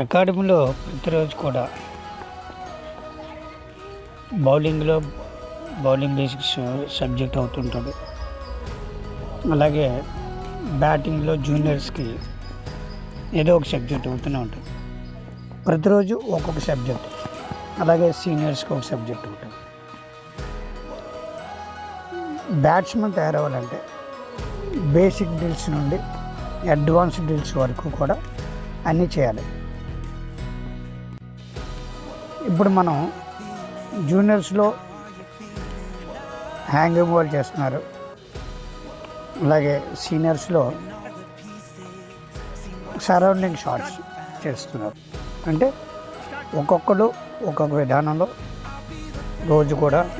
అకాడమీలో ప్రతిరోజు కూడా బౌలింగ్లో బౌలింగ్ బేసిక్స్ సబ్జెక్ట్ అవుతుంటుంది అలాగే బ్యాటింగ్లో జూనియర్స్కి ఏదో ఒక సబ్జెక్ట్ అవుతూనే ఉంటుంది. ప్రతిరోజు ఒక్కొక్క సబ్జెక్ట్ అలాగే సీనియర్స్కి ఒక సబ్జెక్ట్ ఉంటుంది. బ్యాట్స్మెన్ తయారవ్వాలంటే బేసిక్ డ్రిల్స్ నుండి అడ్వాన్స్ డ్రిల్స్ వరకు కూడా అన్నీ చేయాలి. ఇప్పుడు మనం జూనియర్స్లో హ్యాంగింగ్ వాళ్ళు చేస్తున్నారు. అలాగే సీనియర్స్లో సరౌండింగ్ షాట్స్ చేస్తున్నారు. అంటే ఒక్కొక్కరు ఒక్కొక్క విధానంలో రోజు కూడా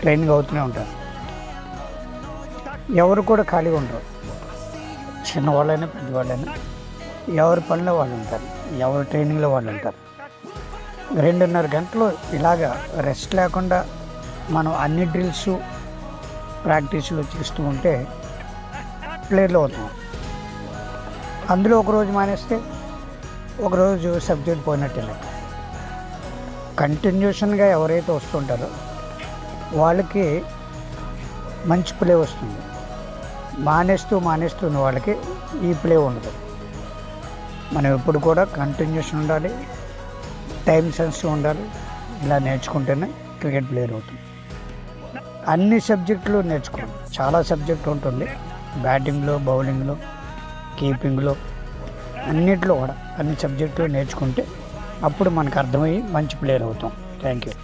ట్రైనింగ్ అవుతూనే ఉంటారు. ఎవరు కూడా ఖాళీగా ఉండరు. చిన్నవాళ్ళైనా పెద్దవాళ్ళైనా ఎవరి పనిలో వాళ్ళు ఉంటారు. ఎవరి ట్రైనింగ్లో వాళ్ళు ఉంటారు. రెండున్నర గంటలు ఇలాగా రెస్ట్ లేకుండా మనం అన్ని డ్రిల్స్ ప్రాక్టీసులు చేస్తూ ఉంటే ప్లేయర్లు అవుతాం. అందులో ఒకరోజు మానేస్తే ఒకరోజు సబ్జెక్ట్ పోయినట్టే లెక్క. కంటిన్యూషన్గా ఎవరైతే వస్తుంటారో వాళ్ళకి మంచి ప్లే వస్తుంది. మానేస్తూ మానేస్తున్న వాళ్ళకి ఈ ప్లే ఉండదు. మనం ఎప్పుడు కూడా కంటిన్యూషన్ ఉండాలి. టైం సెన్స్ ఉండాలి ఇలా నేర్చుకుంటేనే క్రికెట్ ప్లేయర్ అవుతుంది. అన్ని సబ్జెక్టులు నేర్చుకోండి చాలా సబ్జెక్టు ఉంటుంది. బ్యాటింగ్లో బౌలింగ్లో కీపింగ్లో అన్నిట్లో కూడా అన్ని సబ్జెక్టులు నేర్చుకుంటే అప్పుడు మనకు అర్థమయ్యి మంచి ప్లేయర్ అవుతాం. Thank you.